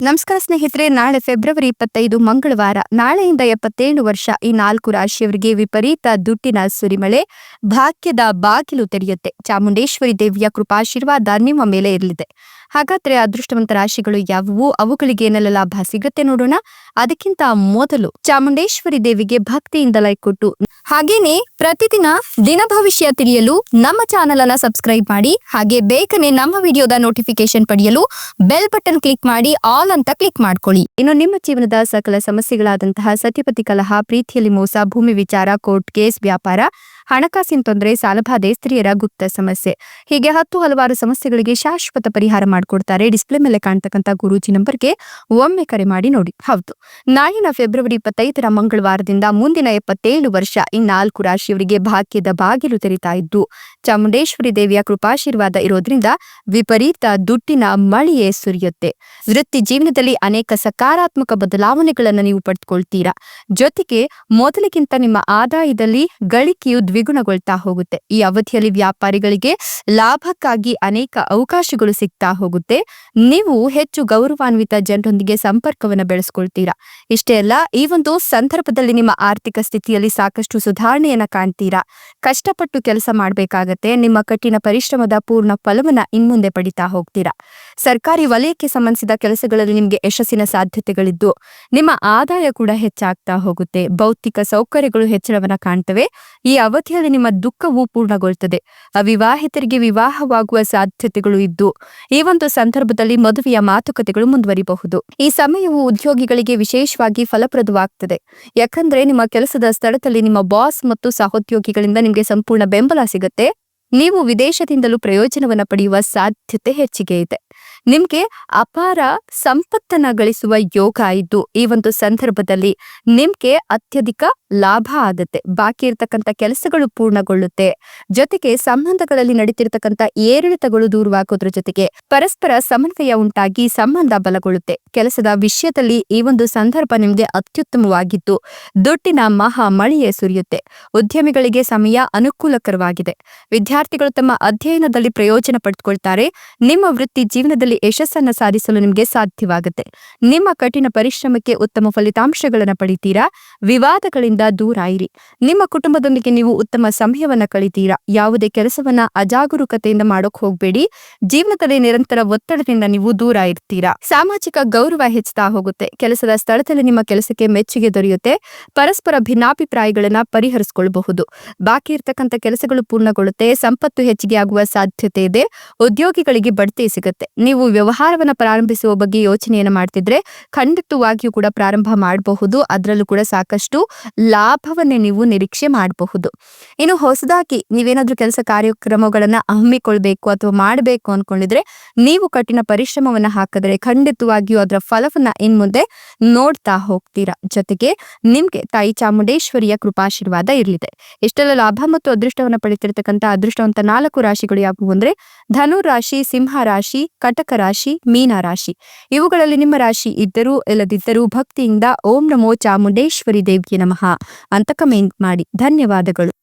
ನಮಸ್ಕಾರ ಸ್ನೇಹಿತರೆ, ನಾಳೆ ಫೆಬ್ರವರಿ ಇಪ್ಪತ್ತೈದು ಮಂಗಳವಾರ, ನಾಳೆಯಿಂದ ಎಪ್ಪತ್ತೇಳು ವರ್ಷ ಈ ನಾಲ್ಕು ರಾಶಿಯವರಿಗೆ ವಿಪರೀತ ದುಡ್ಡಿನ ಸುರಿಮಳೆ, ಭಾಗ್ಯದ ಬಾಗಿಲು ತೆರೆಯುತ್ತೆ. ಚಾಮುಂಡೇಶ್ವರಿ ದೇವಿಯ ಕೃಪಾಶೀರ್ವಾದ ನಿಮ್ಮ ಮೇಲೆ ಇರಲಿದೆ. ಹಾಗಾದ್ರೆ ಅದೃಷ್ಟವಂತ ರಾಶಿಗಳು ಯಾವುವು? ಅವುಗಳಿಗೆ ಏನೆಲ್ಲ ಲಾಭ ಸಿಗುತ್ತೆ ನೋಡೋಣ. ಅದಕ್ಕಿಂತ ಮೊದಲು ಚಾಮುಂಡೇಶ್ವರಿ ದೇವಿಗೆ ಭಕ್ತಿಯಿಂದ ಲೈಕ್ ಕೊಟ್ಟು ಹಾಗೇನೆ ಪ್ರತಿದಿನ ದಿನ ಭವಿಷ್ಯ ತಿಳಿಯಲು ನಮ್ಮ ಚಾನೆಲ್ ಅನ್ನ ಸಬ್ಸ್ಕ್ರೈಬ್ ಮಾಡಿ, ಹಾಗೆ ಬೇಕನೆ ನಮ್ಮ ವಿಡಿಯೋದ ನೋಟಿಫಿಕೇಶನ್ ಪಡೆಯಲು ಬೆಲ್ ಬಟನ್ ಕ್ಲಿಕ್ ಮಾಡಿ ಆಲ್ ಅಂತ ಕ್ಲಿಕ್ ಮಾಡ್ಕೊಳ್ಳಿ. ಇನ್ನು ನಿಮ್ಮ ಜೀವನದ ಸಕಲ ಸಮಸ್ಯೆಗಳಾದಂತಹ ಸತ್ಯಪತಿ ಕಲಹ, ಪ್ರೀತಿಯಲ್ಲಿ ಮೋಸ, ಭೂಮಿ ವಿಚಾರ, ಕೋರ್ಟ್ ಕೇಸ್, ವ್ಯಾಪಾರ, ಹಣಕಾಸಿನ ತೊಂದರೆ ಸಾಲಬಾಧೆ ಸ್ತ್ರೀಯರ ಗುಪ್ತ ಸಮಸ್ಯೆ. ಹೀಗೆ ಹತ್ತು ಹಲವಾರು ಸಮಸ್ಯೆಗಳಿಗೆ ಶಾಶ್ವತ ಪರಿಹಾರ ಮಾಡಿಕೊಡ್ತಾರೆ. ಡಿಸ್ಪ್ಲೇ ಮೇಲೆ ಕಾಣ್ತಕ್ಕಂಥ ಗುರೂಜಿ ನಂಬರ್ಗೆ ಒಮ್ಮೆ ಕರೆ ಮಾಡಿ ನೋಡಿ. ಹೌದು. ನಾಳಿನ ಫೆಬ್ರವರಿ ಇಪ್ಪತ್ತೈದರ ಮಂಗಳವಾರದಿಂದ ಮುಂದಿನ ಎಪ್ಪತ್ತೇಳು ವರ್ಷ ಈ ನಾಲ್ಕು ರಾಶಿಯವರಿಗೆ ಭಾಗ್ಯದ ಬಾಗಿಲು ತೆರಿತಾ ಇದ್ದು, ಚಾಮುಂಡೇಶ್ವರಿ ದೇವಿಯ ಕೃಪಾಶೀರ್ವಾದ ಇರೋದ್ರಿಂದ ವಿಪರೀತ ದುಡ್ಡಿನ ಮಳೆಯೇ ಸುರಿಯುತ್ತೆ. ವೃತ್ತಿ ಜೀವನದಲ್ಲಿ ಅನೇಕ ಸಕಾರಾತ್ಮಕ ಬದಲಾವಣೆಗಳನ್ನು ನೀವು ಪಡೆದುಕೊಳ್ತೀರಾ ಜೊತೆಗೆ ಮೊದಲಿಗಿಂತ ನಿಮ್ಮ ಆದಾಯದಲ್ಲಿ ಗಳಿಕೆಯು ದ್ವಿಗುಣಗೊಳ್ತಾ ಹೋಗುತ್ತೆ. ಈ ಅವಧಿಯಲ್ಲಿ ವ್ಯಾಪಾರಿಗಳಿಗೆ ಲಾಭಕ್ಕಾಗಿ ಅನೇಕ ಅವಕಾಶಗಳು ಸಿಗ್ತಾ ಹೋಗುತ್ತೆ. ನೀವು ಹೆಚ್ಚು ಗೌರವಾನ್ವಿತ ಜನರೊಂದಿಗೆ ಸಂಪರ್ಕವನ್ನು ಬೆಳೆಸ್ಕೊಳ್ತೀರಾ? ಇಷ್ಟೇ ಅಲ್ಲ, ಈ ಒಂದು ಸಂದರ್ಭದಲ್ಲಿ ನಿಮ್ಮ ಆರ್ಥಿಕ ಸ್ಥಿತಿಯಲ್ಲಿ ಸಾಕಷ್ಟು ಸುಧಾರಣೆಯನ್ನ ಕಾಣ್ತೀರಾ? ಕಷ್ಟಪಟ್ಟು ಕೆಲಸ ಮಾಡಬೇಕಾಗತ್ತೆ, ನಿಮ್ಮ ಕಠಿಣ ಪರಿಶ್ರಮದ ಪೂರ್ಣ ಫಲವನ್ನ ಇನ್ಮುಂದೆ ಪಡಿತಾ ಹೋಗ್ತೀರಾ? ಸರ್ಕಾರಿ ವಲಯಕ್ಕೆ ಸಂಬಂಧಿಸಿದ ಕೆಲಸಗಳಲ್ಲಿ ನಿಮಗೆ ಯಶಸ್ಸಿನ ಸಾಧ್ಯತೆಗಳಿದ್ದು, ನಿಮ್ಮ ಆದಾಯ ಕೂಡ ಹೆಚ್ಚಾಗ್ತಾ ಹೋಗುತ್ತೆ. ಭೌತಿಕ ಸೌಕರ್ಯಗಳು ಹೆಚ್ಚಳವನ್ನ ಕಾಣ್ತವೆ. ಈ ಅವಧಿಯಲ್ಲಿ ನಿಮ್ಮ ದುಃಖವು ಪೂರ್ಣಗೊಳ್ತದೆ. ಅವಿವಾಹಿತರಿಗೆ ವಿವಾಹವಾಗುವ ಸಾಧ್ಯತೆಗಳು ಇದ್ದು, ಈ ಒಂದು ಸಂದರ್ಭದಲ್ಲಿ ಮದುವೆಯ ಮಾತುಕತೆಗಳು ಮುಂದುವರಿಬಹುದು. ಈ ಸಮಯವು ಉದ್ಯೋಗಿಗಳಿಗೆ ವಿಶೇಷವಾಗಿ ಫಲಪ್ರದವಾಗ್ತದೆ. ಯಾಕಂದ್ರೆ ನಿಮ್ಮ ಕೆಲಸದ ಸ್ಥಳದಲ್ಲಿ ನಿಮ್ಮ ಬಾಸ್ ಮತ್ತು ಸಹೋದ್ಯೋಗಿಗಳಿಂದ ನಿಮಗೆ ಸಂಪೂರ್ಣ ಬೆಂಬಲ ಸಿಗುತ್ತೆ. ನೀವು ವಿದೇಶದಿಂದಲೂ ಪ್ರಯೋಜನವನ್ನ ಪಡೆಯುವ ಸಾಧ್ಯತೆ ಹೆಚ್ಚಿಗೆ ಇದೆ. ನಿಮ್ಗೆ ಅಪಾರ ಸಂಪತ್ತನ್ನ ಗಳಿಸುವ ಯೋಗ ಇದ್ದು ಈ ಒಂದು ಸಂದರ್ಭದಲ್ಲಿ ನಿಮ್ಗೆ ಅತ್ಯಧಿಕ ಲಾಭ ಆಗುತ್ತೆ. ಬಾಕಿ ಇರತಕ್ಕಂತ ಕೆಲಸಗಳು ಪೂರ್ಣಗೊಳ್ಳುತ್ತೆ. ಜೊತೆಗೆ ಸಂಬಂಧಗಳಲ್ಲಿ ನಡೀತಿರ್ತಕ್ಕಂಥ ಏರಿಳಿತಗಳು ದೂರವಾಗೋದ್ರ ಜೊತೆಗೆ ಪರಸ್ಪರ ಸಮನ್ವಯ ಉಂಟಾಗಿ ಸಂಬಂಧ ಬಲಗೊಳ್ಳುತ್ತೆ. ಕೆಲಸದ ವಿಷಯದಲ್ಲಿ ಈ ಒಂದು ಸಂದರ್ಭ ನಿಮ್ಗೆ ಅತ್ಯುತ್ತಮವಾಗಿದ್ದು, ದುಡ್ಡಿನ ಮಹಾ ಮಳೆಯೇ ಸುರಿಯುತ್ತೆ. ಉದ್ಯಮಿಗಳಿಗೆ ಸಮಯ ಅನುಕೂಲಕರವಾಗಿದೆ. ವಿದ್ಯಾರ್ಥಿಗಳು ತಮ್ಮ ಅಧ್ಯಯನದಲ್ಲಿ ಪ್ರಯೋಜನ ಪಡೆದುಕೊಳ್ತಾರೆ ನಿಮ್ಮ ವೃತ್ತಿ ಜೀವನದಲ್ಲಿ ಯಶಸ್ಸನ್ನ ಸಾಧಿಸಲು ನಿಮಗೆ ಸಾಧ್ಯವಾಗುತ್ತೆ. ನಿಮ್ಮ ಕಠಿಣ ಪರಿಶ್ರಮಕ್ಕೆ ಉತ್ತಮ ಫಲಿತಾಂಶಗಳನ್ನು ಪಡಿತೀರಾ? ವಿವಾದಗಳಿಂದ ದೂರ ಇರಿ. ನಿಮ್ಮ ಕುಟುಂಬದೊಂದಿಗೆ ನೀವು ಉತ್ತಮ ಸಮಯವನ್ನ ಕಳಿತೀರಾ? ಯಾವುದೇ ಕೆಲಸವನ್ನ ಅಜಾಗರೂಕತೆಯಿಂದ ಮಾಡೋಕ್ ಹೋಗಬೇಡಿ. ಜೀವನದಲ್ಲಿ ನಿರಂತರ ಒತ್ತಡದಿಂದ ನೀವು ದೂರ ಇರ್ತೀರಾ? ಸಾಮಾಜಿಕ ಗೌರವ ಹೆಚ್ಚುತ್ತಾ ಹೋಗುತ್ತೆ. ಕೆಲಸದ ಸ್ಥಳದಲ್ಲಿ ನಿಮ್ಮ ಕೆಲಸಕ್ಕೆ ಮೆಚ್ಚುಗೆ ದೊರೆಯುತ್ತೆ. ಪರಸ್ಪರ ಭಿನ್ನಾಭಿಪ್ರಾಯಗಳನ್ನ ಪರಿಹರಿಸಿಕೊಳ್ಳಬಹುದು ಬಾಕಿ ಇರ್ತಕ್ಕಂಥ ಕೆಲಸಗಳು ಪೂರ್ಣಗೊಳ್ಳುತ್ತೆ. ಸಂಪತ್ತು ಹೆಚ್ಚಿಗೆ ಆಗುವ ಸಾಧ್ಯತೆ ಇದೆ. ಉದ್ಯೋಗಿಗಳಿಗೆ ಬಡ್ತಿ ಸಿಗುತ್ತೆ. ನೀವು ವ್ಯವಹಾರವನ್ನ ಪ್ರಾರಂಭಿಸುವ ಬಗ್ಗೆ ಯೋಚನೆಯನ್ನು ಮಾಡ್ತಿದ್ರೆ ಖಂಡಿತವಾಗಿಯೂ ಕೂಡ ಪ್ರಾರಂಭ ಮಾಡಬಹುದು. ಅದರಲ್ಲೂ ಕೂಡ ಸಾಕಷ್ಟು ಲಾಭವನ್ನೇ ನೀವು ನಿರೀಕ್ಷೆ ಮಾಡಬಹುದು. ಇನ್ನು ಹೊಸದಾಗಿ ನೀವೇನಾದರೂ ಕೆಲಸ ಕಾರ್ಯಕ್ರಮಗಳನ್ನ ಹಮ್ಮಿಕೊಳ್ಬೇಕು ಅಥವಾ ಮಾಡಬೇಕು ಅನ್ಕೊಂಡಿದ್ರೆ ನೀವು ಕಠಿಣ ಪರಿಶ್ರಮವನ್ನ ಹಾಕಿದ್ರೆ ಖಂಡಿತವಾಗಿಯೂ ಅದರ ಫಲವನ್ನ ಇನ್ ಮುಂದೆ ನೋಡ್ತಾ ಹೋಗ್ತೀರಾ. ಜೊತೆಗೆ ನಿಮ್ಗೆ ತಾಯಿ ಚಾಮುಂಡೇಶ್ವರಿಯ ಕೃಪಾಶೀರ್ವಾದ ಇರಲಿದೆ. ಎಷ್ಟೆಲ್ಲ ಲಾಭ ಮತ್ತು ಅದೃಷ್ಟವನ್ನ ಪಡಿತಿರ್ತಕ್ಕಂಥ ಅದೃಷ್ಟವಂತ ನಾಲ್ಕು ರಾಶಿಗಳು ಯಾವುವು ಅಂದ್ರೆ ಧನು ರಾಶಿ ಸಿಂಹ ರಾಶಿ ಕಟಕ ರಾಶಿ, ಮೀನ ರಾಶಿ. ಇವುಗಳಲ್ಲಿ ನಿಮ್ಮ ರಾಶಿ ಇದ್ದರೂ ಇಲ್ಲದಿದ್ದರೂ ಭಕ್ತಿಯಿಂದ ಓಂ ನಮೋ ಚಾಮುಂಡೇಶ್ವರಿ ದೇವಿಗೆ ನಮಃ ಅಂತ ಕಮೆಂಟ್ ಮಾಡಿ. ಧನ್ಯವಾದಗಳು.